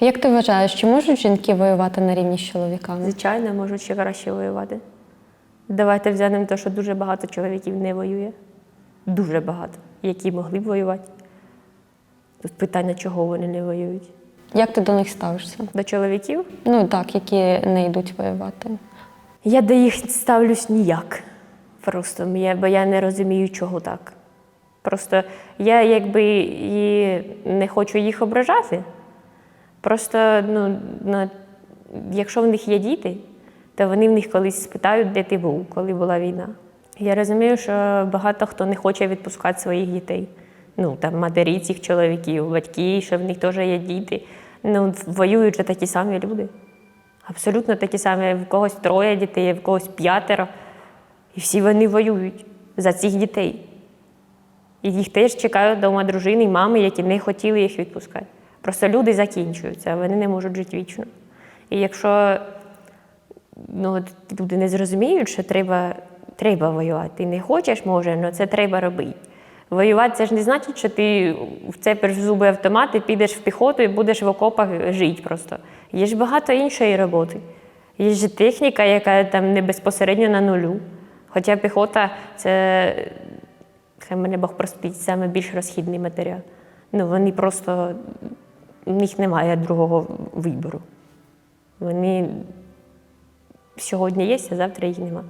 Як ти вважаєш, чи можуть жінки воювати на рівні з чоловіками? Звичайно, можуть ще краще воювати. Давайте взянемо те, що дуже багато чоловіків не воює. Дуже багато, які могли б воювати. Тут питання, чого вони не воюють. Як ти до них ставишся? До чоловіків Ну так, які не йдуть воювати. я до їх ставлюсь ніяк. Просто я, бо я не розумію, чого так. Просто я якби і не хочу їх ображати. Просто, ну, ну, якщо в них є діти, то вони в них колись спитають, де ти був, коли була війна. Я розумію, що багато хто не хоче відпускати своїх дітей. Ну, там матері цих чоловіків, батьки, що в них теж є діти. Ну, воюють же такі самі люди. Абсолютно такі самі. В когось троє дітей, в когось п'ятеро. І всі вони воюють за цих дітей. І їх теж чекають вдома дружини і мами, які не хотіли їх відпускати. Просто люди закінчуються, вони не можуть жити вічно. І якщо ну, люди не зрозуміють, що треба, треба воювати, ти не хочеш, може, але це треба робити. Воювати це ж не значить, що ти вцепиш в зуби автомат і підеш в піхоту і будеш в окопах жити просто. Є ж багато іншої роботи. Є ж техніка, яка там не безпосередньо на нулю. Хоча піхота це, хай мене Бог простить, саме більш розхідний матеріал. Ну, вони просто, в них немає другого вибору. Вони сьогодні є, а завтра їх нема.